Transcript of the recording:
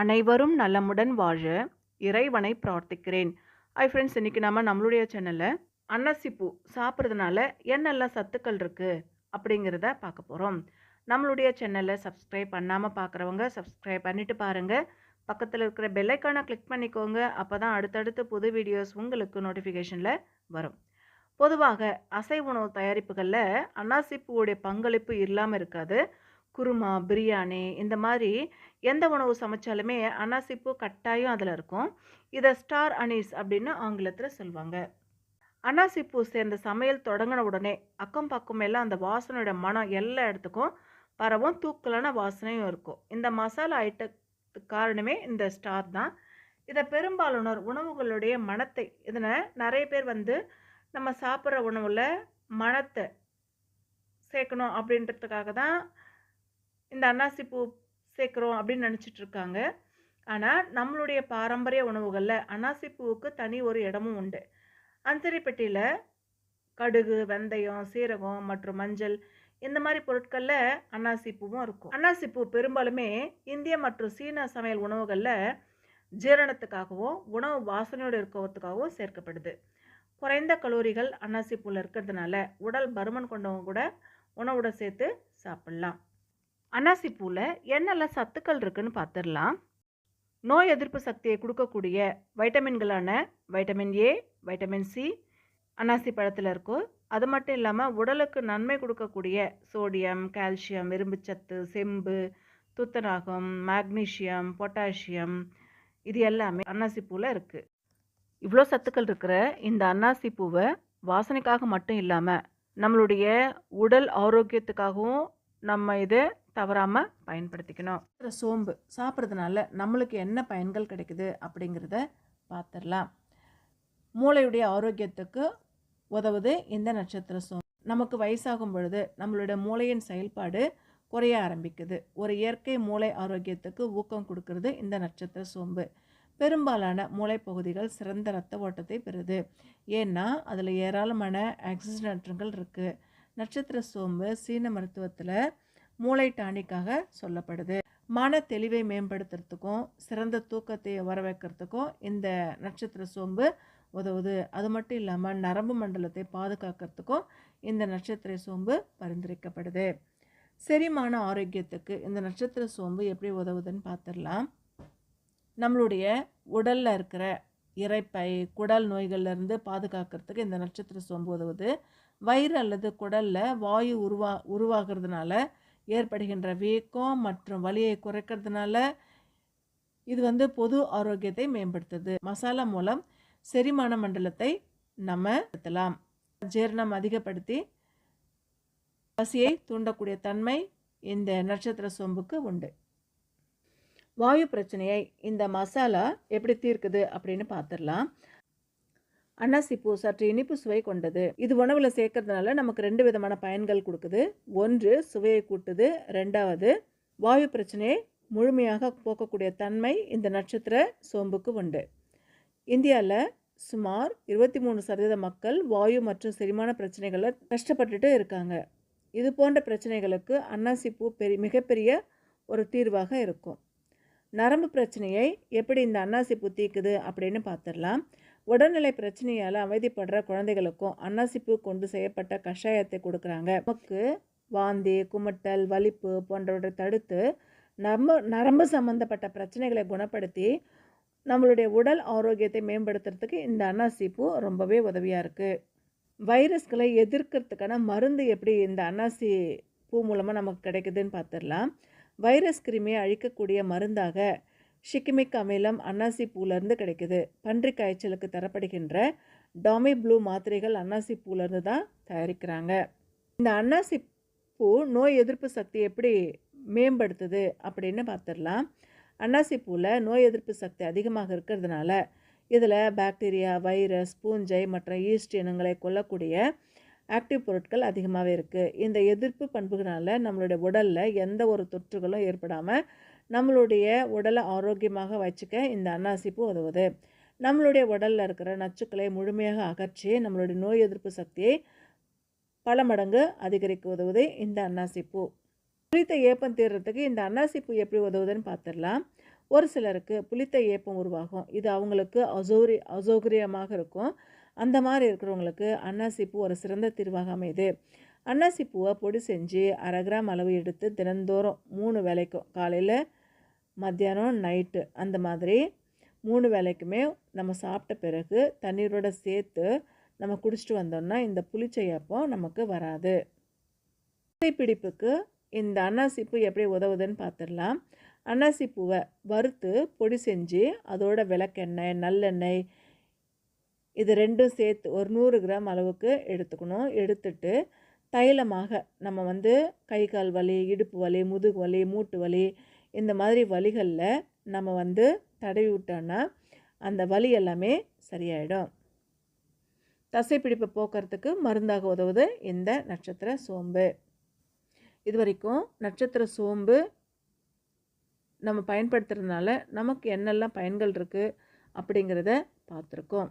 அனைவரும் நலமுடன் வாழ இறைவனை பிரார்த்திக்கிறேன். ஐ ஃப்ரெண்ட்ஸ் இன்றைக்கி நம்ம நம்மளுடைய சேனலில் அன்னசிப்பூ சாப்பிட்றதுனால என்னெல்லாம் சத்துக்கள் இருக்குது அப்படிங்கிறத பார்க்க போகிறோம் நம்மளுடைய சேனலை சப்ஸ்கிரைப் பண்ணாமல் பார்க்குறவங்க சப்ஸ்கிரைப் பண்ணிவிட்டு பாருங்கள் பக்கத்தில் இருக்கிற பெல்லைக்கானை கிளிக் பண்ணிக்கோங்க. அப்போ தான் அடுத்தடுத்து புது வீடியோஸ் உங்களுக்கு நோட்டிஃபிகேஷனில் வரும். பொதுவாக அசை உணவு தயாரிப்புகளில் அன்னாசிப்பூவுடைய பங்களிப்பு இல்லாமல் இருக்காது. குருமா பிரியாணி இந்த மாதிரி எந்த உணவு சமைச்சாலுமே அன்னாசிப்பூ கட்டாயம் அதில் இருக்கும். இதை ஸ்டார் அனீஸ் அப்படின்னு ஆங்கிலத்தில் சொல்லுவாங்க. அனாசிப்பூ சேர்ந்த சமையல் தொடங்கின உடனே அக்கம் பக்கம் எல்லாம் அந்த வாசனையோட மனம் எல்லா இடத்துக்கும் பரவும். தூக்கலான வாசனையும் இருக்கும். இந்த மசாலா ஐட்டத்துக்கு காரணமே இந்த ஸ்டார் தான். இதை பெரும்பாலானோர் உணவுகளுடைய மனத்தை இதனை நிறைய பேர் வந்து நம்ம சாப்பிட்ற உணவில் மனத்தை சேர்க்கணும் அப்படின்றதுக்காக தான் இந்த அன்னாசி பூ சேர்க்குறோம் அப்படின்னு நினச்சிட்டு இருக்காங்க. ஆனால் நம்மளுடைய பாரம்பரிய உணவுகளில் அன்னாசி பூவுக்கு தனி ஒரு இடமும் உண்டு. அஞ்சரிப்பெட்டியில் கடுகு வெந்தயம் சீரகம் மற்றும் மஞ்சள் இந்த மாதிரி பொருட்களில் அன்னாசி பூவும் இருக்கும். அன்னாசி பூ பெரும்பாலுமே இந்திய மற்றும் சீன சமையல் உணவுகளில் ஜீரணத்துக்காகவும் உணவு வாசனையோடு இருக்கிறதுக்காகவும் சேர்க்கப்படுது. குறைந்த கலோரிகள் அன்னாசி பூவில் இருக்கிறதுனால உடல் பருமன் கொண்டவங்க கூட உணவோட சேர்த்து சாப்பிட்லாம். அன்னாசி பூவில் என்னெல்லாம் சத்துக்கள் இருக்குன்னு பார்த்துடலாம் நோய் எதிர்ப்பு சக்தியை கொடுக்கக்கூடிய வைட்டமின்களான வைட்டமின் ஏ வைட்டமின் சி அன்னாசி பழத்தில் இருக்கும். அது மட்டும் இல்லாமல் உடலுக்கு நன்மை கொடுக்கக்கூடிய சோடியம் கால்சியம் இரும்புச்சத்து செம்பு துத்தநாகம் மேக்னீஷியம் பொட்டாசியம் இது எல்லாமே அன்னாசி பூவில் இருக்குது இவ்வளோ சத்துக்கள் இருக்கிற இந்த அன்னாசி பூவை வாசனைக்காக மட்டும் இல்லாமல் நம்மளுடைய உடல் ஆரோக்கியத்துக்காகவும் நம்ம இதை தவறாமல் பயன்படுத்திக்கணும். சோம்பு. சாப்பிட்றதுனால நம்மளுக்கு என்ன பயன்கள் கிடைக்குது அப்படிங்கிறத பார்த்துடலாம் மூளையுடைய ஆரோக்கியத்துக்கு உதவுது இந்த நட்சத்திர சோம்பு. நமக்கு வயசாகும் பொழுது நம்மளுடைய மூளையின் செயல்பாடு குறைய ஆரம்பிக்குது. ஒரு இயற்கை மூளை ஆரோக்கியத்துக்கு ஊக்கம் கொடுக்கறது இந்த நட்சத்திர சோம்பு. பெரும்பாலான மூளை பகுதிகள் சிறந்த இரத்த ஓட்டத்தை பெறுது. ஏன்னா அதில் ஏராளமான ஆக்சிஜனேற்றங்கள் இருக்குது நட்சத்திர சோம்பு சீன மருத்துவத்தில் மூளை டானிக்காக சொல்லப்படுது. மன தெளிவை மேம்படுத்துறதுக்கும் சிறந்த தூக்கத்தை வர வைக்கிறதுக்கும் இந்த நட்சத்திர சோம்பு உதவுது. அது மட்டும் இல்லாமல் நரம்பு மண்டலத்தை பாதுகாக்கிறதுக்கும் இந்த நட்சத்திர சோம்பு பரிந்துரைக்கப்படுது. செரிமான ஆரோக்கியத்துக்கு இந்த நட்சத்திர சோம்பு எப்படி உதவுதுன்னு பார்த்துடலாம் நம்மளுடைய உடலில் இருக்கிற இறைப்பை குடல் நோய்கள்லேருந்து பாதுகாக்கிறதுக்கு இந்த நட்சத்திர சோம்பு உதவுது. வயிறு அல்லது குடலில் வாயு உருவா உருவாகிறதுனால ஏற்படுகின்ற வீக்கம் மற்றும் வலியை குறைக்கிறதுனால இது வந்து பொது ஆரோக்கியத்தை மேம்படுத்துது. மசாலா மூலம் செரிமான மண்டலத்தை நம்ம நடத்தலாம் ஜீரணம் அதிகப்படுத்தி பசியை தூண்டக்கூடிய தன்மை இந்த நட்சத்திர சோம்புக்கு உண்டு. வாயு பிரச்சனையை இந்த மசாலா எப்படி தீர்க்குது அப்படின்னு பார்த்துடலாம். அன்னாசிப்பூ சற்று இனிப்பு சுவை கொண்டது. இது உணவில் சேர்க்கறதுனால நமக்கு ரெண்டு விதமான பயன்கள் கொடுக்குது. ஒன்று சுவையை கூட்டுது. ரெண்டாவது வாயு பிரச்சனையை முழுமையாக போக்கக்கூடிய தன்மை இந்த நட்சத்திர சோம்புக்கு உண்டு. இந்தியாவில் சுமார் இருபத்தி மூணு சதவீத மக்கள் வாயு மற்றும் செரிமான பிரச்சனைகளை கஷ்டப்பட்டுட்டு இருக்காங்க. இது போன்ற பிரச்சனைகளுக்கு அன்னாசிப்பூ பெரிய மிகப்பெரிய ஒரு தீர்வாக இருக்கும். நரம்பு பிரச்சனையை எப்படி இந்த அன்னாசிப்பூ தீக்குது அப்படின்னு பார்த்துடலாம் உடல்நிலை பிரச்சனையால் அமைதிப்படுற குழந்தைகளுக்கும் அன்னாசிப்பூ கொண்டு செய்யப்பட்ட கஷாயத்தை கொடுக்குறாங்க. நமக்கு வாந்தி குமட்டல் வலிப்பு போன்றவற்றை தடுத்து நம்ம நரம்பு சம்மந்தப்பட்ட பிரச்சனைகளை குணப்படுத்தி நம்மளுடைய உடல் ஆரோக்கியத்தை மேம்படுத்துறதுக்கு இந்த அன்னாசிப்பூ ரொம்பவே உதவியாக இருக்குது வைரஸ்களை எதிர்க்கிறதுக்கான மருந்து எப்படி இந்த அன்னாசி பூ மூலமாக நமக்கு கிடைக்குதுன்னு பார்த்துடலாம் வைரஸ் கிருமியை அழிக்கக்கூடிய மருந்தாக ஷிக்கிமிக் அமிலம் அன்னாசி பூலேருந்து கிடைக்குது. பன்றி காய்ச்சலுக்கு தரப்படுகின்ற டாமி ப்ளூ மாத்திரைகள் அன்னாசி பூலேருந்து தான் தயாரிக்கிறாங்க. இந்த அன்னாசி பூ நோய் எதிர்ப்பு சக்தி எப்படி மேம்படுத்துது அப்படின்னு பார்த்துடலாம். அன்னாசி பூவில் நோய் எதிர்ப்பு சக்தி அதிகமாக இருக்கிறதுனால இதில் பாக்டீரியா வைரஸ் பூஞ்சை மற்ற ஈஸ்ட் இனங்களை கொல்லக்கூடிய ஆக்டிவ் பொருட்கள் அதிகமாகவே இருக்குது இந்த எதிர்ப்பு பண்புகளால் நம்மளுடைய உடலில் எந்த ஒரு தொற்றுகளும் ஏற்படாமல் நம்மளுடைய உடலை ஆரோக்கியமாக வச்சுக்க இந்த அன்னாசிப்பூ உதவுது. நம்மளுடைய உடலில் இருக்கிற நச்சுக்களை முழுமையாக அகற்றி நம்மளுடைய நோய் எதிர்ப்பு சக்தியை பல மடங்கு அதிகரிக்க உதவுது இந்த அன்னாசிப்பூ புளித்த ஏப்பம் தீர்றதுக்கு இந்த அன்னாசிப்பூ எப்படி உதவுதுன்னு பார்த்துடலாம் ஒரு சிலருக்கு புளித்த ஏப்பம் உருவாகும். இது அவங்களுக்கு அசௌரி அசௌகரியமாக இருக்கும். அந்த மாதிரி இருக்கிறவங்களுக்கு அன்னாசி பூ ஒரு சிறந்த தீர்வாக அமையுது. அன்னாசி பூவை பொடி செஞ்சு அரை கிராம் அளவு எடுத்து தினந்தோறும் மூணு வேலைக்கும் காலையில் மத்தியானம் நைட்டு அந்த மாதிரி மூணு வேலைக்குமே நம்ம சாப்பிட்ட பிறகு தண்ணீரோட சேர்த்து நம்ம குடிச்சிட்டு வந்தோம்னா இந்த புளிச்சையப்பம் நமக்கு வராது. பிடிப்புக்கு இந்த அன்னாசிப்பூ எப்படி உதவுதுன்னு பார்த்துடலாம். அன்னாசிப்பூவை வறுத்து பொடி செஞ்சு அதோட விளக்கெண்ணெய் நல்லெண்ணெய் இது ரெண்டும் சேர்த்து ஒரு நூறு கிராம் அளவுக்கு எடுத்துக்கணும். எடுத்துட்டு தைலமாக நம்ம வந்து கை கால் வலி இடுப்பு வலி முதுகு வலி மூட்டு வலி இந்த மாதிரி வலிகளில் நம்ம வந்து தடவி விட்டோன்னா அந்த வலி எல்லாமே சரியாயிடும். தசைப்பிடிப்பை போக்குறதுக்கு மருந்தாக உதவுது இந்த நட்சத்திர சோம்பு. இது வரைக்கும் நட்சத்திர சோம்பு நம்ம பயன்படுத்துறதுனால நமக்கு என்னெல்லாம் பயன்கள் இருக்குது அப்படிங்கிறத பார்த்துருக்கோம்.